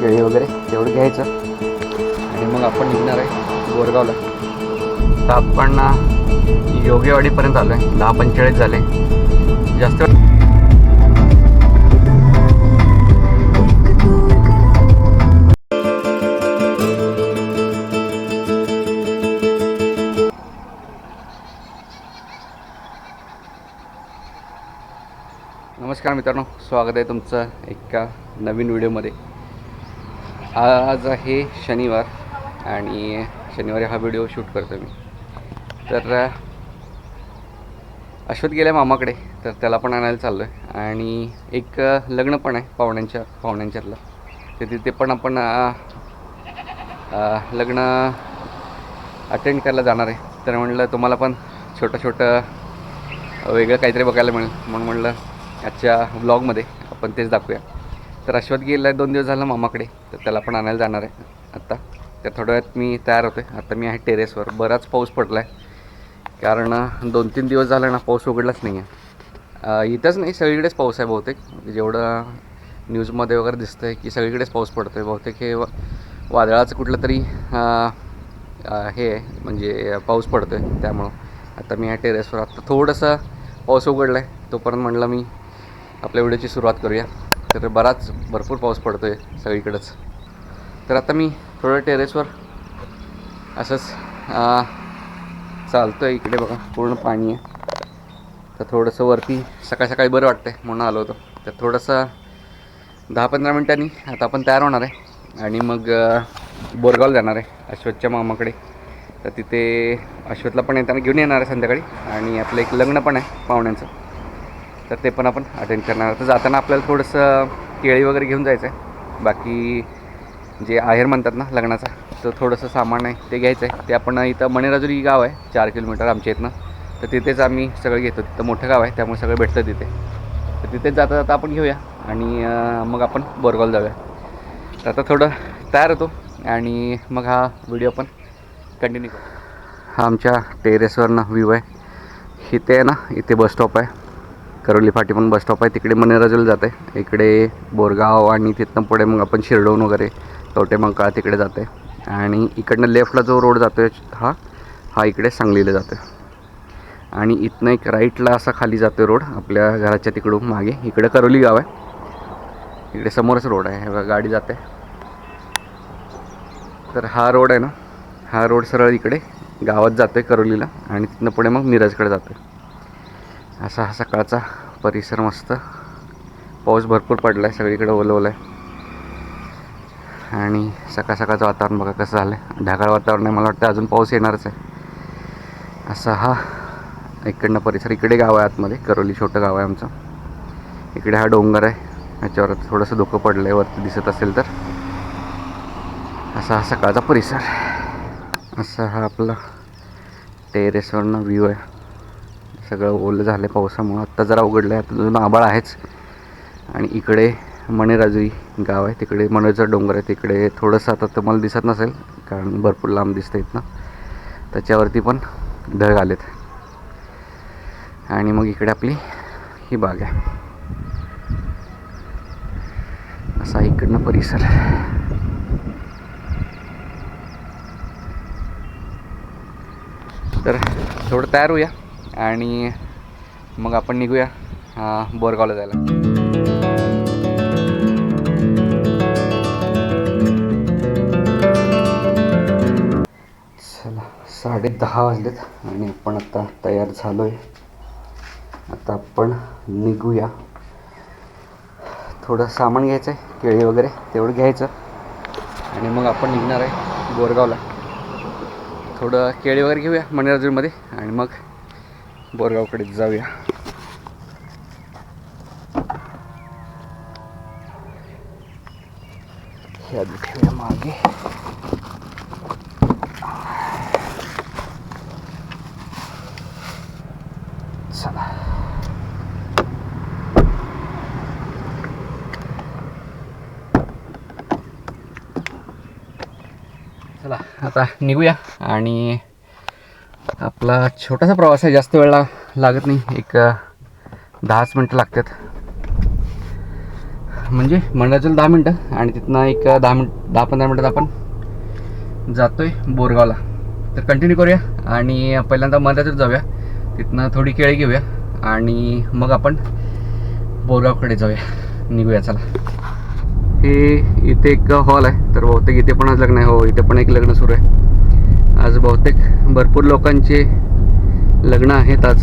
केळी वगैरे तेवढं घ्यायचं. आणि मग आपण निघणार आहे बोरगावला तर आपण योगेवाडीपर्यंत आलो आहे दहा पंचेचाळीस झाले. जास्त नमस्कार मित्रांनो. स्वागत आहे तुमचं एका नवीन व्हिडिओमध्ये. आज आहे शनिवार आणि शनिवारी हा व्हिडिओ शूट करतो मी. तर अश्वत गेला आहे मामाकडे तर त्याला पण आणायला चाललो आहे आणि एक लग्न पण आहे पाहुण्यांच्या पाहुण्यांच्यातलं. तर तिथे पण आपण लग्न अटेंड करायला जाणार आहे. तर म्हणलं तुम्हाला पण छोटं छोटं वेगळं काहीतरी बघायला मिळेल. म्हणून म्हणलं आजच्या ब्लॉगमध्ये आपण तेच दाखवूया. तर अश्वत गेला आहे दोन दिवस झालं मामाकडे. तर त्याला पण आणायला जाणार आहे. आत्ता तर थोड्या वेळात मी तयार होतो आहे आता मी आहे टेरेसवर. बराच पाऊस पडला आहे कारण दोन तीन दिवस झाला ना पाऊस उघडलाच नाही आहे इथंच नाही सगळीकडेच पाऊस आहे बहुतेक. म्हणजे जेवढं न्यूजमध्ये वगैरे दिसतं आहे की सगळीकडेच पाऊस पडतो आहे बहुतेक हे वादळाचं कुठलं तरी हे आहे. म्हणजे पाऊस पडतो आहे त्यामुळं आता मी ह्या टेरेसवर. आता थोडंसं पाऊस उघडला आहे तोपर्यंत म्हणलं मी आपल्या व्हिडिओची सुरुवात करूया. तर बराच भरपूर पाऊस पडतो आहे सगळीकडंच. तर आता मी थोडं टेरेसवर असंच चालतो आहे इकडे बघा पूर्ण पाणी आहे. तर थोडंसं वरती सकाळ सकाळी बरं वाटतं आहे म्हणून आलो होतो. तर थोडंसं दहा पंधरा मिनटांनी आता आपण तयार होणार आहे आणि मग बोरगावला जाणार आहे अश्वतच्या मामाकडे. तर तिथे अश्वतला पण येताना घेऊन येणार आहे संध्याकाळी. आणि आपलं एक लग्न पण आहे पाहुण्यांचं. तर ते पण आपण अटेंड करणार तर जाताना आपल्याला थोडंसं केळी वगैरे घेऊन जायचं आहे बाकी जे आहेर म्हणतात ना लग्नाचा तर थोडंसं सामान आहे ते घ्यायचं आहे ते आपण इथं मणेराजुरी गाव आहे चार किलोमीटर आमच्या इथनं. तर तिथेच आम्ही सगळं घेतो. तिथं मोठं गाव आहे त्यामुळे सगळं भेटतं तिथे. तर तिथेच जाता जाता आपण घेऊया आणि मग आपण बोरगाव जाऊया. तर आता थोडं तयार होतो आणि मग हा व्हिडिओ आपण कंटिन्यू करू. हा आमच्या टेरेसवरनं व्ह्यू आहे. इथे आहे ना इथे बस स्टॉप आहे. करोली फाटी पण बस स्टॉप आहे. तिकडे मनेराजूला जाते इकडे बोरगाव आणि तिथनं पुढे मग आपण शिरडोन वगैरे तोटे मंकाळ तिकडे जाते आणि इकडनं लेफ्टला जो रोड जातो आहे हा हा इकडे सांगलीला जातो आहे आणि इथनं एक राईटला असा खाली जातो रोड आपल्या घराच्या तिकडून मागे. इकडे करोली गाव आहे. इकडे समोरच रोड आहे. बघा गाडी जाते तर हा रोड आहे ना. हा रोड सरळ इकडे गावात जातो आहे करोलीला आणि तिथनं पुढे मग मिराजकडे जातो आहे असा हा सकाळचा परिसर मस्त. पाऊस भरपूर पडला आहे सगळीकडे ओलवलं आहे आणि सकाळ सकाळचं वातावरण बघा कसं झालं आहे ढगाळ वातावरण आहे मला वाटतं अजून पाऊस येणारच आहे. असा हा इकडनं परिसर इकडे गाव आहे आतमध्ये करोली छोटं गाव आहे आमचं. इकडे हा डोंगर आहे याच्यावर थोडंसं धुकं पडलं आहे वरती दिसत असेल तर. असा हा सकाळचा परिसर. असा हा आपला टेरेसवरनं व्ह्यू आहे. सगळं ओलं झालं आहे पावसामुळं. आत्ता जरा उघडलं आहे आता अजून आबाळ आहेच. आणि इकडे मणेराजुरी गाव आहे तिकडे मणेचा डोंगर आहे तिकडे थोडंसं आता तुम्हाला दिसत नसेल कारण भरपूर लांब दिसतं इथनं. त्याच्यावरती पण ढग आलेत. आणि मग इकडे आपली ही बाग आहे. असा इकडनं परिसर. तर थोडं तयार होऊया. आणि मग आपण निघूया बोरगावला जायला. चला साडे दहा वाजलेत आणि आपण आता तयार झालो आहे आता आपण निघूया. थोडं सामान घ्यायचं आहे केळी वगैरे तेवढं घ्यायचं. आणि मग आपण निघणार आहे बोरगावला. थोडं केळी वगैरे घेऊया मणिराजूरमध्ये आणि मग बोरगावकडे जाऊया. हे आधी ठेवूया मागे. चला. चला आता निघूया आणि आपला छोटासा प्रवास आहे जास्त वेळ लागत नाही. एक दहाच मिनटं लागतात. म्हणजे मंडळाचं दहा मिनटं आणि तिथनं एक दहा मिनट दहा पंधरा मिनटात आपण जातोय बोरगावला. तर कंटिन्यू करूया आणि पहिल्यांदा मंडळातच जाऊया. तिथनं थोडी केळी घेऊया आणि मग आपण बोरगावकडे जाऊया. निघूया चला. हे इथे एक हॉल आहे तर बहुतेक इथे पण आज लग्न आहे. हो इथे पण एक लग्न सुरू आहे. आज बहुतेक भरपूर लोकांचे लग्न आहेत आज.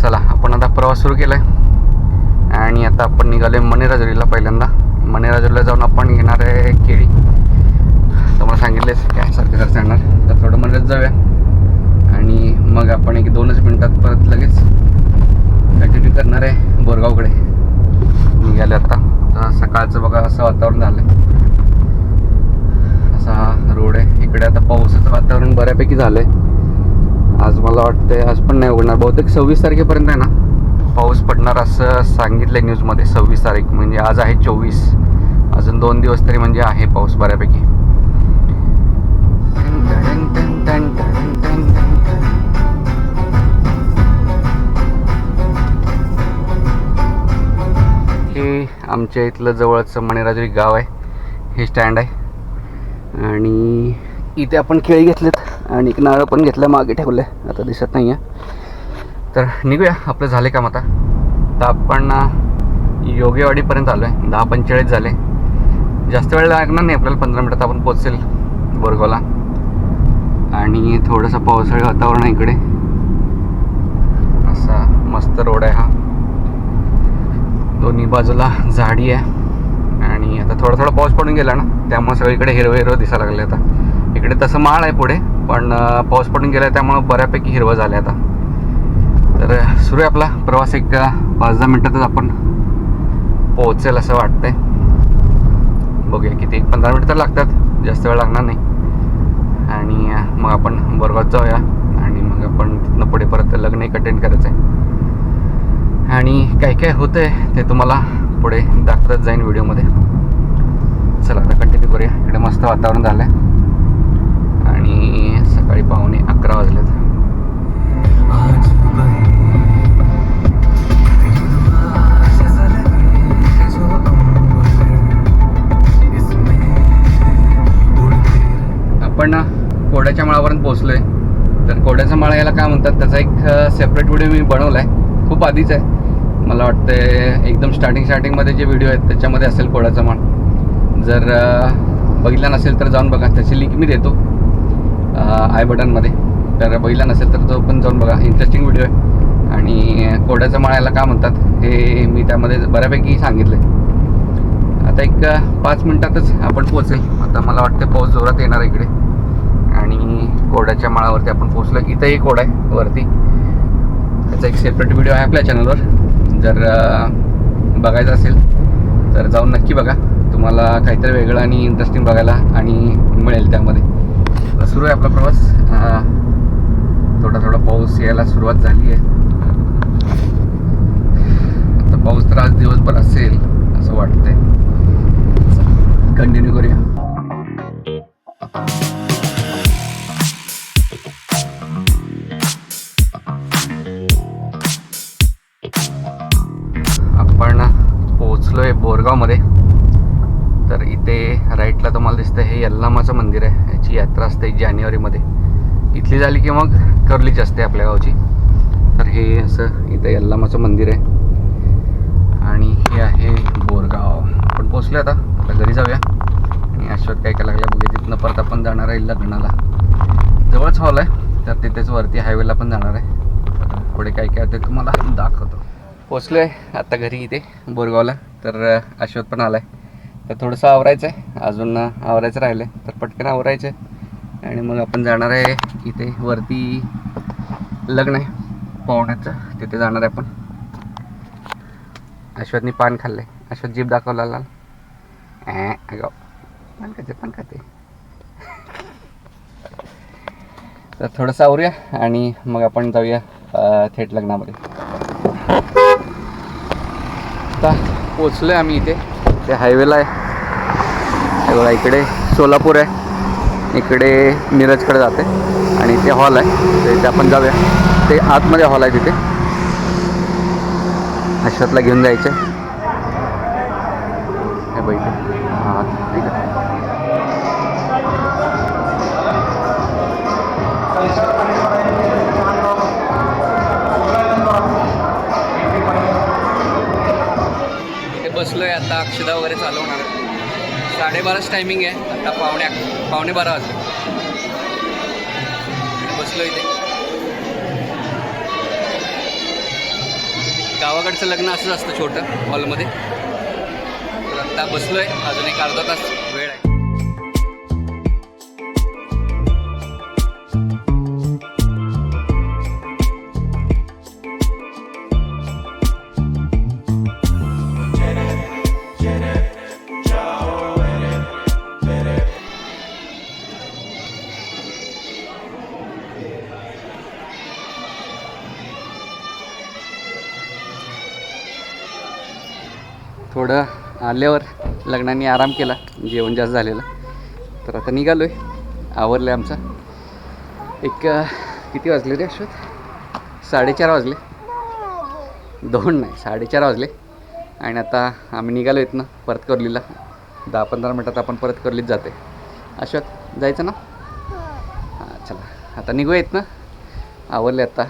चला आपण आता प्रवास सुरू केला आहे आणि आता आपण निघालो आहे मनेराजुरीला पहिल्यांदा. मनेराजुरीला जाऊन आपण घेणार आहे केळी. तुम्हाला सांगितलेच काय सारखं खर्च येणार तर थोडं मनेरात जाऊया. आणि मग आपण एक दोनच मिनटात परत लगेच कंटिन्यू करणार आहे बोरगावकडे. निघाले आता. सकाळचं बघा असं वातावरण झालं आहे असा रोड आहे. इकडे आता पावसाचं वातावरण बऱ्यापैकी झालं आहे आज मला वाटतंय आज पण नाही उघडणार. बहुतेक सव्वीस तारखेपर्यंत आहे ना? पाऊस पडणार असं सांगितलं न्यूजमध्ये सव्वीस तारीख. म्हणजे आज आहे चोवीस. अजून दोन दिवस तरी म्हणजे आहे पाऊस बऱ्यापैकी. हे आमच्या इथलं जवळचं मणिराजुरी गाव आहे. हे स्टँड आहे. आणि इथे आपण केळी घेतलेत आणि एक नारळ पण घेतलं मागे ठेवलं आहे आता दिसत नाही आहे तर निघूया. आपलं झाले काम आता. तर आपण योगेवाडीपर्यंत आलो आहे दहा पंचेचाळीस झाले. जास्त वेळ लागणार नाही आपल्याला. पंधरा मिनटात आपण पोचेल बोरगावला आणि थोडंसं पावसाळी वातावरण आहे इकडे. असा मस्त रोड आहे हा. दोन्ही बाजूला झाडी आहे. थोडा थोडा पाऊस पडून गेला ना त्यामुळे सगळीकडे हिरवं हिरवं दिसायला लागले आता. इकडे तसं माळ आहे पुढे पण पाऊस पडून गेला त्यामुळं बऱ्यापैकी हिरवं झालं आता. तर सुरू आहे आपला प्रवास एक पाच दहा मिनटातच आपण पोहोचेल असं वाटतंय. बघूया किती एक पंधरा मिनटं तर लागतात जास्त वेळ लागणार नाही. आणि मग आपण बोरगावात जाऊया आणि मग आपण तिथनं पुढे परत लग्न एक अटेंड करायचं आहे. आणि काय काय होतंय ते तुम्हाला पुढे दाखवत जाईन व्हिडिओमध्ये. चला आता कंटिन्यू करूया. इकडे मस्त वातावरण झालं आहे आणि सकाळी पाहुणे अकरा वाजलेत. आपण कोड्याच्या माळापर्यंत पोहोचलोय. तर कोड्याचा माळा याला काय म्हणतात त्याचा एक सेपरेट व्हिडिओ मी बनवला आहे खूप आधीच आहे. मला वाटतं एकदम स्टार्टिंग स्टार्टिंगमध्ये जे व्हिडिओ आहेत त्याच्यामध्ये असेल कोड्याचा माळ. जर बघितला नसेल तर जाऊन बघा. त्याची लिंक मी देतो आय बटनमध्ये तर बघितला नसेल तर तो पण जाऊन बघा. इंटरेस्टिंग व्हिडिओ आहे. आणि कोड्याचं माळ्याला का काय म्हणतात हे मी त्यामध्ये बऱ्यापैकी सांगितलं आहे आता एक पाच मिनटातच आपण पोचेल आता मला वाटतं पाऊस जोरात येणार इकडे. आणि कोड्याच्या माळावरती आपण पोहोचलो. इथंही कोड आहे वरती. त्याचा एक सेपरेट व्हिडिओ आहे आपल्या चॅनलवर जर बघायचा बघायचं असेल तर जाऊन नक्की बघा. तुम्हाला काहीतरी वेगळं आणि इंटरेस्टिंग बघायला आणि मिळेल त्यामध्ये. सुरू आहे आपला प्रवास. थोडा थोडा पाऊस यायला सुरुवात झाली आहे. आता पाऊस तर आज दिवसभर असेल असं वाटतंय. कंटिन्यू करूया. आपण पोहोचलोय बोरगावमध्ये. तुम्हाला दिसतं हे यल्लामाचं मंदिर आहे. याची यात्रा असते जानेवारीमध्ये. इथली झाली की मग कर्लीच असते आपल्या गावची. तर हे असं इथं यल्लामाचं मंदिर आहे. आणि हे आहे बोरगाव. आपण पोचले आता. आता घरी जाऊया. आणि अश्वत काय काय लागलं बघूया. तिथनं परत आपण जाणार आहे लग्नाला. जवळच हॉल आहे. तर तिथेच वरती हायवेला पण जाणार आहे. पुढे काय काय ते तुम्हाला दाखवतो. पोचलो आहे आता घरी इथे बोरगावला. तर अश्वत पण आला आहे तर थोडंसं आवरायचं आहे. अजून आवरायचं राहिलं आहे तर पटकन आवरायचं आहे. आणि मग आपण जाणार आहे इथे वरती लग्न आहे. पाहुण्याचं. तिथे जाणार आहे आपण. अश्वतनी पान खाल्लं आहे अश्वत जीप दाखवला लाल. ॲ, अगं पान खाते पान खाते. तर थोडंसं आवरूया आणि मग आपण जाऊया थेट लग्नामध्ये. आता पोचलो आहे आम्ही इथे. ते हायवेला आहे. हे बघा इकडे सोलापूर आहे. इकडे मिरजकडे जाते. आणि ते हॉल आहे. तर इथे आपण जाऊया. ते आतमध्ये हॉल आहे तिथे. अशातला घेऊन जायचं. बाराच टायमिंग आहे. आता पावणे पावणे बारा वाजले. बसलो इथे. गावाकडचं लग्न असंच असतं छोटं हॉलमध्ये तर आत्ता आहे अजून एक अर्धा तास. थोडं आल्यावर लग्नाने आराम केला जेवण जास्त झालेलं. तर आता निघालो आहे आवरलं आहे आमचं. एक किती वाजले रे अश्वत साडेचार वाजले. दोन नाही साडेचार वाजले. आणि आता आम्ही निघालो आहेत ना परत करलीला दहा पंधरा मिनटात आपण परत करलीच जाते अश्वत जायचं ना? हां चला. आता निघूयात ना आवरले आता.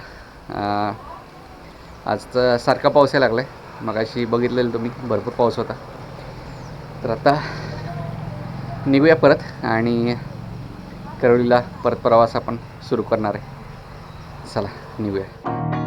आजचा सारखा पाऊस यायला लागला आहे मगाशी बघितलेलं तुम्ही भरपूर पाऊस होता. तर आता निघूया परत आणि करवलीला परत प्रवास आपण सुरू करणार आहे. चला निघूया.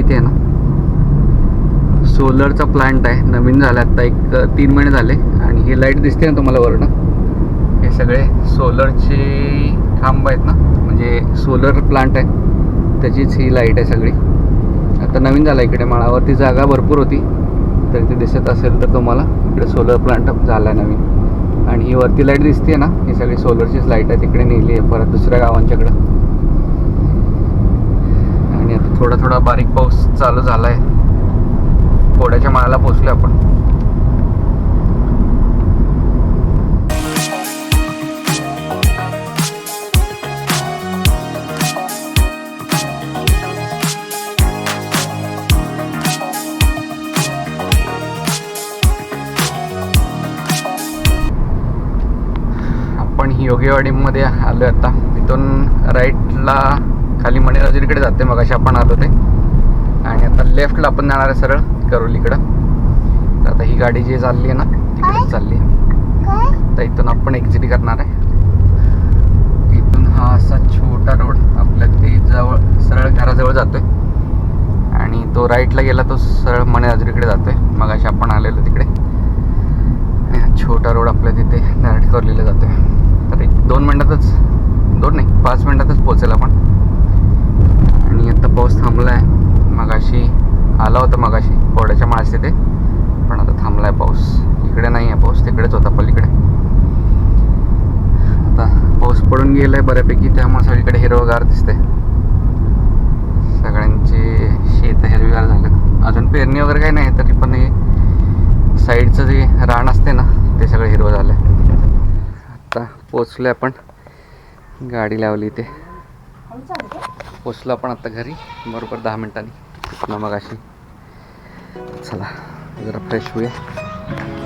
इथे आहे ना. सोलरचा प्लांट आहे. नवीन झाला. आता एक तीन महिने झाले. आणि ही लाइट दिसते ना तुम्हाला वरनं? हे सगळे सोलरचे खांब आहेत ना? म्हणजे सोलर प्लांट आहे. त्याचीच ही लाइट आहे सगळी. आता नवीन झाला इकडे. माळावरती जागा भरपूर होती. तर ते दिसत असेल तर तुम्हाला. इकडे सोलर प्लांट झाला आहे नवीन. आणि ही वरती लाइट दिसते ना? ही सगळी सोलरचीच लाइट आहे तिकडे नेली आहे. परत दुसऱ्या गावांच्याकडं. थोडा थोडा बारीक पाऊस चालू झाला आहे कोड्याच्या माळाला पोचलो आपण. आपण योगेवाडीमध्ये आलो आता. तिथून राईटला खाली मणिराजुरीकडे जाते मग अशी आपण आलो ते. आणि आता लेफ्टला आपण जाणार आहे सरळ करोलीकडं तर आता ही गाडी जी चालली आहे ना तिकडेच चालली आहे. तर इथून आपण एक्झिट करणार आहे. इथून हा असा छोटा रोड आपल्या ते जवळ सरळ घराजवळ जातोय. आणि तो राईटला गेला तो सरळ मणिराजुरीकडे जातोय. मग अशी आपण आलेलो तिकडे. छोटा रोड आपल्या तिथे डायरेक्ट करलेला आहे तर एक दोन मिनटातच दोन नाही पाच मिनटातच पोचेल आपण आणि आता पाऊस थांबला आहे मगाशी आला होता मगाशी. कोरड्याच्या माळस तिथे पण आता थांबला आहे पाऊस. इकडे नाही आहे पाऊस. तिकडेच होता पलीकडे. आता पाऊस पडून गेला आहे बऱ्यापैकी. त्यामुळे सगळीकडे हिरवगार दिसते सगळ्यांचे शेत हिरवीगार झालं अजून पेरणी वगैरे काही नाही तरी पण हे साईडचं जे रान असते ना ते सगळं हिरवं झालं आता पोचलो आपण. गाडी लावली इथे. पोचलो आपण आता घरी. बरोबर दहा मिनिटांनी. नमक मग अशी चला जरा फ्रेश होऊया.